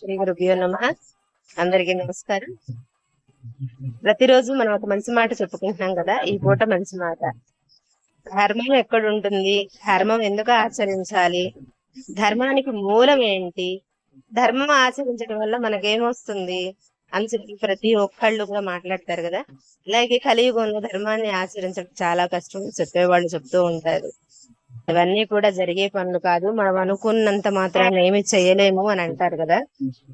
శ్రీ గురుభ్యో నమ. అందరికీ నమస్కారం. ప్రతిరోజు మనం ఒక మంచి మాట చెప్పుకుంటున్నాం కదా ఈ పూట మంచి మాట. ధర్మం ఎక్కడ ఉంటుంది ధర్మం ఎందుకు ఆచరించాలి? ధర్మానికి మూలం ఏంటి? ధర్మం ఆచరించడం వల్ల మనకేమొస్తుంది? అని చెప్పి ప్రతి ఒక్కళ్ళు కూడా మాట్లాడతారు కదా. అలాగే కలియుగంలో ధర్మాన్ని ఆచరించడం చాలా కష్టం చెప్పేవాళ్ళు చెప్తూ ఉంటారు. ఇవన్నీ కూడా జరిగే పనులు కాదు. మనం అనుకున్నంత మాత్రం ఏమి చేయలేము అని అంటారు కదా.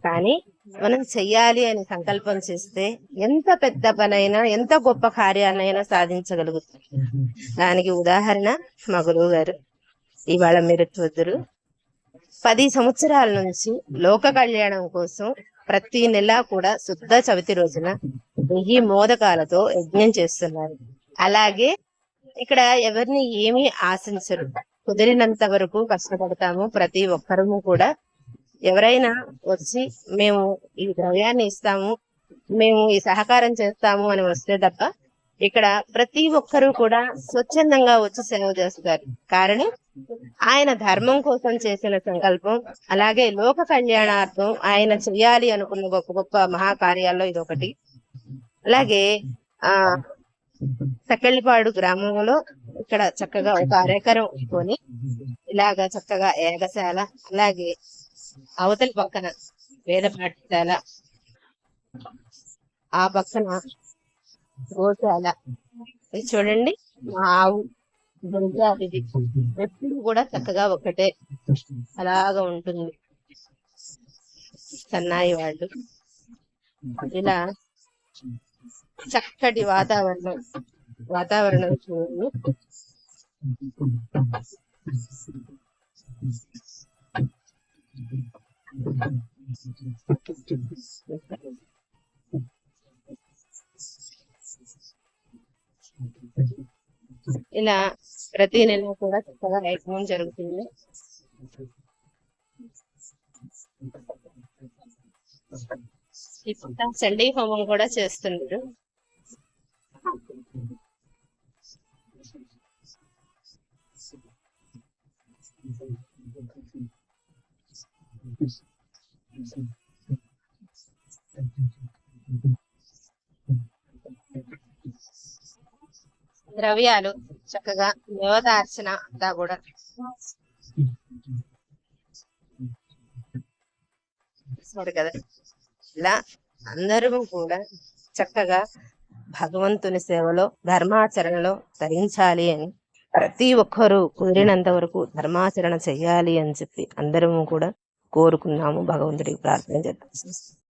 కానీ మనం చెయ్యాలి అని సంకల్పం చేస్తే ఎంత పెద్ద పనైనా ఎంత గొప్ప కార్యాలైనా సాధించగలుగుతాం. దానికి ఉదాహరణ మా గురువు గారు. ఇవాళ మీరు చూద్దరు. పది సంవత్సరాల నుంచి లోక కళ్యాణం కోసం ప్రతి నెల కూడా శుద్ధ చవితి రోజున వెయ్యి మోదకాలతో యజ్ఞం చేస్తున్నారు. అలాగే ఇక్కడ ఎవరిని ఏమీ ఆశించరు. కుదిరినంత వరకు కష్టపడతాము ప్రతి ఒక్కరము కూడా. ఎవరైనా వచ్చి మేము ఈ ద్రవ్యాన్ని ఇస్తాము మేము ఈ సహకారం చేస్తాము అని వస్తే తప్ప ఇక్కడ ప్రతి ఒక్కరూ కూడా స్వచ్ఛందంగా వచ్చి సేవ చేస్తారు. కారణం ఆయన ధర్మం కోసం చేసిన సంకల్పం అలాగే లోక కళ్యాణార్థం ఆయన చేయాలి అనుకున్న గొప్ప గొప్ప మహాకార్యాల్లో ఇది ఒకటి అలాగే ఆ సకెళ్ళపాడు గ్రామంలో ఇక్కడ చక్కగా ఒక అరెకరం కొని ఇలాగా చక్కగా ఏగశాల అలాగే అవతలి పక్కన వేద పాఠశాల ఆ పక్కన గోశాల. ఇది చూడండి మా ఆవు ఇది ఎప్పుడు కూడా చక్కగా ఒకటే అలాగా ఉంటుంది. సన్నాయి వాళ్ళు. ఇలా చక్కటి వాతావరణం. వాతావరణం చూడండి ఇలా ప్రతి నెల కూడా చక్కగా యజ్ఞం జరుగుతుంది. ఇప్పుడు చండీ హోమం కూడా చేస్తున్నారు. ద్రవ్యాలు చక్కగా దేవతార్చన అంతా కూడా. చూడు కదా. ఇలా అందరూ కూడా చక్కగా భగవంతుని సేవలో ధర్మాచరణలో తరించాలి అని ప్రతి ఒక్కరూ కుదిరినంత వరకు ధర్మాచరణ చెయ్యాలి అని చెప్పి అందరము కూడా కోరుకున్నాము. భగవంతుడికి ప్రార్థన చేద్దాం.